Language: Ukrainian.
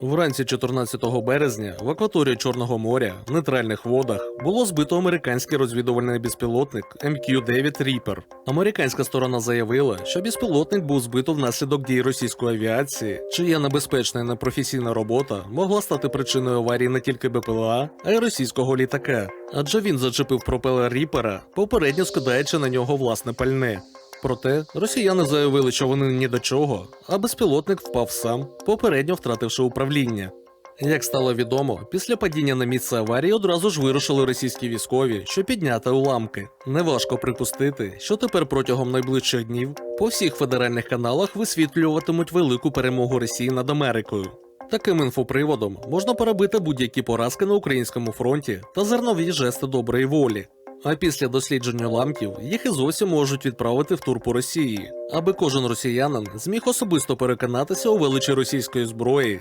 Вранці 14 березня в акваторії Чорного моря в нейтральних водах було збито американський розвідувальний безпілотник MQ-9 Reaper. Американська сторона заявила, що безпілотник був збито внаслідок дій російської авіації, чия небезпечна і непрофесійна робота могла стати причиною аварії не тільки БПЛА, а й російського літака, адже він зачепив пропелер Ріпера, попередньо скидаючи на нього власне пальне. Проте росіяни заявили, що вони ні до чого, а безпілотник впав сам, попередньо втративши управління. Як стало відомо, після падіння на місце аварії одразу ж вирушили російські військові, щоб підняти уламки. Неважко припустити, що тепер протягом найближчих днів по всіх федеральних каналах висвітлюватимуть велику перемогу Росії над Америкою. Таким інфоприводом можна перебити будь-які поразки на українському фронті та зернові жести доброї волі. А після дослідження уламків їх і зовсім можуть відправити в тур по Росії, аби кожен росіянин зміг особисто переконатися у величі російської зброї